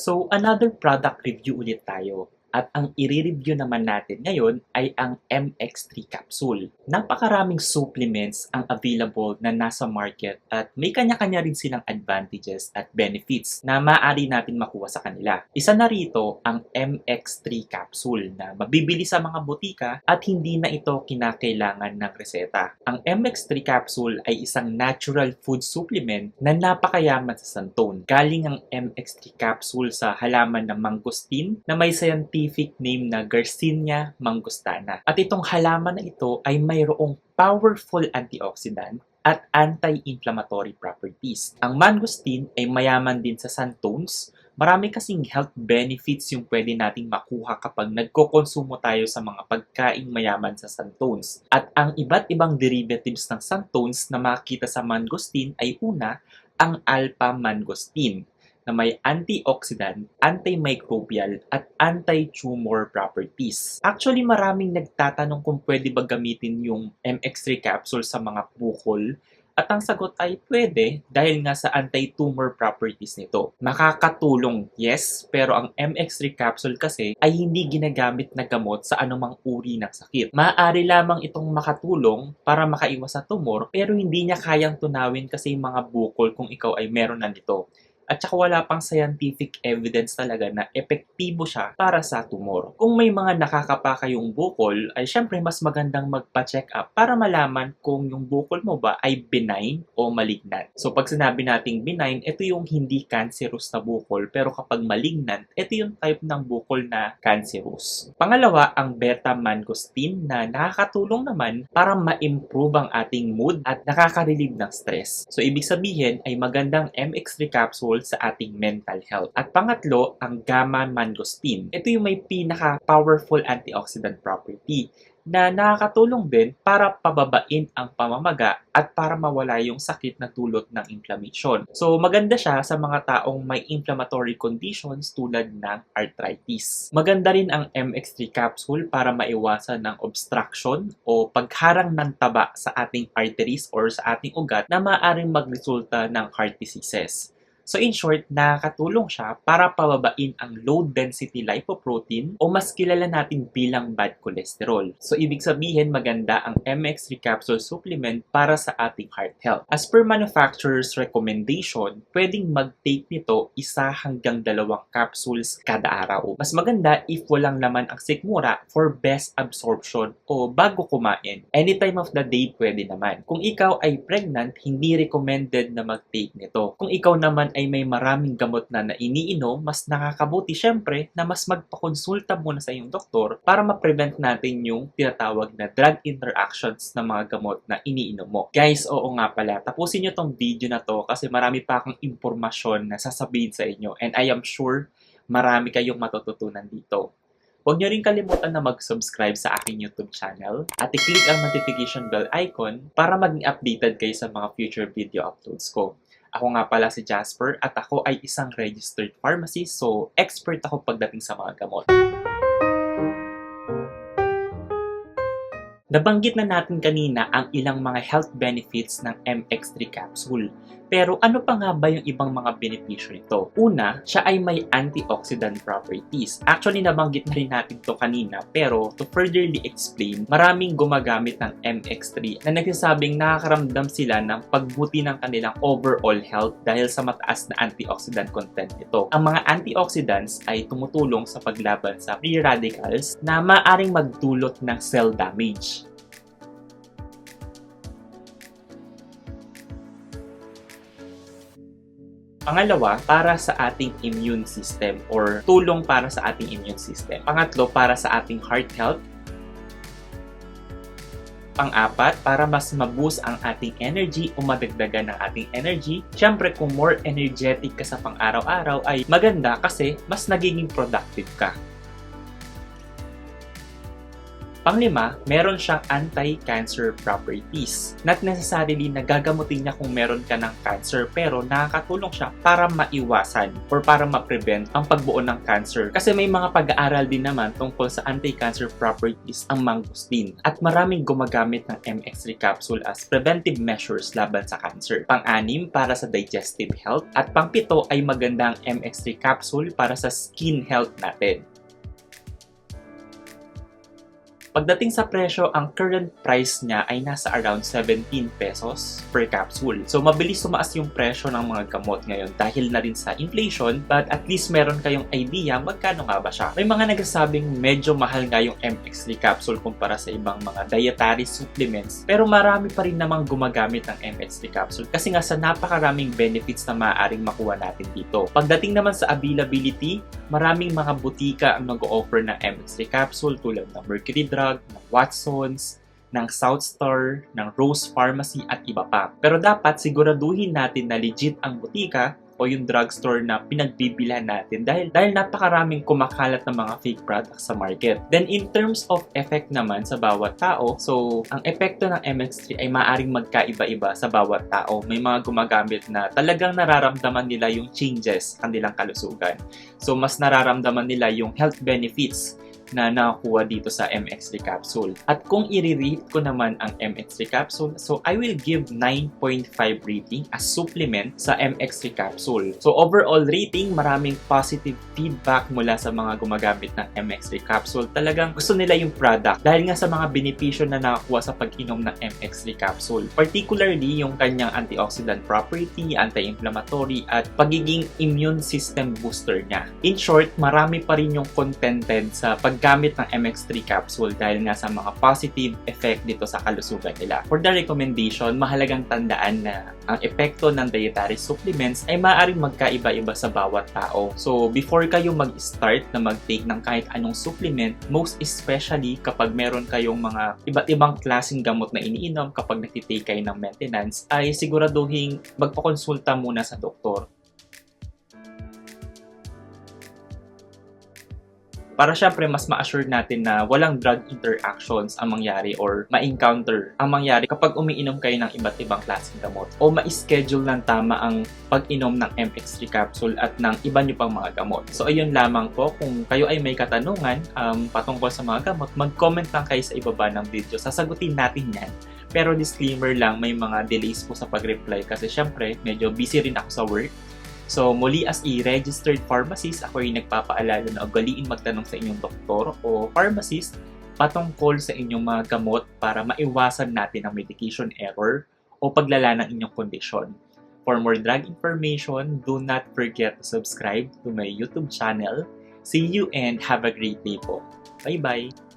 So, another product review ulit tayo. At ang i-review naman natin ngayon ay ang MX3 capsule. Napakaraming supplements ang available na nasa market at may kanya-kanya rin silang advantages at benefits na maaari natin makuha sa kanila. Isa na rito ang MX3 capsule na mabibili sa mga butika at hindi na ito kinakailangan ng reseta. Ang MX3 capsule ay isang natural food supplement na napakayaman sa santone. Galing ang MX3 capsule sa halaman ng mangosteen na may scientific name na Garcinia mangostana. At itong halaman na ito ay mayroong powerful antioxidant at anti-inflammatory properties. Ang mangosteen ay mayaman din sa santones. Marami kasing health benefits yung pwede nating makuha kapag nagkokonsumo tayo sa mga pagkaing mayaman sa santones. At ang iba't ibang derivatives ng santones na makikita sa mangosteen ay una, ang alpha-mangosteen na may antioxidant, antimicrobial, at anti-tumor properties. Actually, maraming nagtatanong kung pwede ba gamitin yung MX3 capsule sa mga bukol at ang sagot ay pwede dahil nga sa anti-tumor properties nito. Makakatulong, yes, pero ang MX3 capsule kasi ay hindi ginagamit na gamot sa anumang uri ng sakit. Maaari lamang itong makatulong para makaiwas sa tumor pero hindi niya kayang tunawin kasi mga bukol kung ikaw ay meron na nito at saka wala pang scientific evidence talaga na epektibo siya para sa tumor. Kung may mga nakakapa kayong bukol, ay syempre mas magandang magpa-check up para malaman kung yung bukol mo ba ay benign o malignant. So pag sinabi nating benign, ito yung hindi cancerous na bukol, pero kapag malignant, ito yung type ng bukol na cancerous. Pangalawa, ang beta-mangosteen na nakakatulong naman para ma-improve ang ating mood at nakaka-relieve ng stress. So ibig sabihin ay magandang MX3 capsule sa ating mental health. At pangatlo, ang gamma mangosteen. Ito yung may pinaka-powerful antioxidant property na nakakatulong din para pababain ang pamamaga at para mawala yung sakit na dulot ng inflammation. So maganda siya sa mga taong may inflammatory conditions tulad ng arthritis. Maganda rin ang MX3 capsule para maiwasan ng obstruction o pagharang ng taba sa ating arteries or sa ating ugat na maaaring magresulta ng heart diseases. So in short, nakakatulong siya para pababain ang low density lipoprotein o mas kilala natin bilang bad cholesterol. So ibig sabihin maganda ang MX3 capsule supplement para sa ating heart health. As per manufacturer's recommendation, pwedeng mag-take nito isa hanggang dalawang capsules kada araw. Mas maganda if walang laman ang sikmura for best absorption o bago kumain. Any time of the day pwede naman. Kung ikaw ay pregnant, hindi recommended na mag-take nito. Kung ikaw naman may maraming gamot na na iniinom, mas nakakabuti syempre na mas magpakonsulta muna sa iyong doktor para ma-prevent natin yung tinatawag na drug interactions ng mga gamot na iniinom mo. Guys, oo nga pala, tapusin nyo tong video na to kasi marami pa akong impormasyon na sasabihin sa inyo and I am sure marami kayong matututunan dito. Huwag niyo rin kalimutan na mag-subscribe sa aking YouTube channel at i-click ang notification bell icon para maging updated kayo sa mga future video uploads ko. Ako nga pala si Jasper at ako ay isang registered pharmacist so expert ako pagdating sa mga gamot. Nabanggit na natin kanina ang ilang mga health benefits ng MX3 capsule. Pero ano pa nga ba yung ibang mga benepisyo nito? Una, siya ay may antioxidant properties. Actually, nabanggit na rin natin to kanina, pero to furtherly explain, maraming gumagamit ng MX3 na nagsasabing nakakaramdam sila ng pagbuti ng kanilang overall health dahil sa mataas na antioxidant content nito. Ang mga antioxidants ay tumutulong sa paglaban sa free radicals na maaring magdulot ng cell damage. Pangalawa, para sa ating immune system or tulong para sa ating immune system. Pangatlo, para sa ating heart health. Pang-apat, para mas maboost ang ating energy o madagdagan ng ating energy. Siyempre, kung more energetic ka sa pang-araw-araw ay maganda kasi mas nagiging productive ka. Panglima, meron siyang anti-cancer properties. Not necessarily na gagamutin niya kung meron ka ng cancer pero nakakatulong siya para maiwasan or para ma-prevent ang pagbuo ng cancer. Kasi may mga pag-aaral din naman tungkol sa anti-cancer properties ang mangosteen at maraming gumagamit ng MX3 capsule as preventive measures laban sa cancer. Pang-anim, para sa digestive health at pang-pito ay magandang MX3 capsule para sa skin health natin. Pagdating sa presyo, ang current price niya ay nasa around 17 pesos per capsule. So, mabilis tumaas yung presyo ng mga gamot ngayon dahil na rin sa inflation, but at least meron kayong idea magkano nga ba siya. May mga nagsasabing medyo mahal nga yung MX3 capsule kumpara sa ibang mga dietary supplements, pero marami pa rin namang gumagamit ng MX3 capsule kasi nga sa napakaraming benefits na maaaring makuha natin dito. Pagdating naman sa availability, maraming mga butika ang nag-offer ng MX3 capsule tulad ng Mercury Drug, ng Watsons, ng South Star, ng Rose Pharmacy at iba pa. Pero dapat siguraduhin natin na legit ang butika o yung drugstore na pinagbibilhan natin dahil dahil napakaraming kumakalat ng mga fake products sa market. Then in terms of effect naman sa bawat tao, so ang epekto ng MX3 ay maaring magkaiba-iba sa bawat tao. May mga gumagamit na talagang nararamdaman nila yung changes sa kanilang kalusugan. So mas nararamdaman nila yung health benefits na nakakuha dito sa MX3 capsule. At kung i-rate ko naman ang MX3 capsule, so I will give 9.5 rating as supplement sa MX3 capsule. So overall rating, maraming positive feedback mula sa mga gumagamit ng MX3 capsule. Talagang gusto nila yung product dahil nga sa mga benepisyo na nakakuha sa pag-inom ng MX3 capsule. Particularly yung kanyang antioxidant property, anti-inflammatory, at pagiging immune system booster niya. In short, marami pa rin yung contented sa pag paggamit ng MX3 capsule dahil nga sa mga positive effect dito sa kalusugan nila. For the recommendation, mahalagang tandaan na ang epekto ng dietary supplements ay maaaring magkaiba-iba sa bawat tao. So, before kayo mag-start na mag-take ng kahit anong supplement, most especially kapag meron kayong mga iba't ibang klaseng gamot na iniinom kapag nagtitake kayo ng maintenance, ay siguraduhin magpakonsulta muna sa doktor para syempre mas ma-assure natin na walang drug interactions ang mangyari or ma-encounter ang mangyari kapag umiinom kayo ng iba't ibang klaseng gamot o ma-schedule ng tama ang pag-inom ng MX3 capsule at ng iba nyo pang mga gamot. So ayun lamang po, kung kayo ay may katanungan um, patungkol sa mga gamot, mag-comment lang kayo sa ibaba ng video. Sasagutin natin yan. Pero disclaimer lang, may mga delays po sa pag-reply kasi syempre medyo busy rin ako sa work So, muli as a registered pharmacist, ako ay nagpapaalala na ugaliin magtanong sa inyong doktor o pharmacist patungkol sa inyong mga gamot para maiwasan natin ang medication error o paglala ng inyong kondisyon. For more drug information, do not forget to subscribe to my YouTube channel. See you and have a great day po. Bye-bye!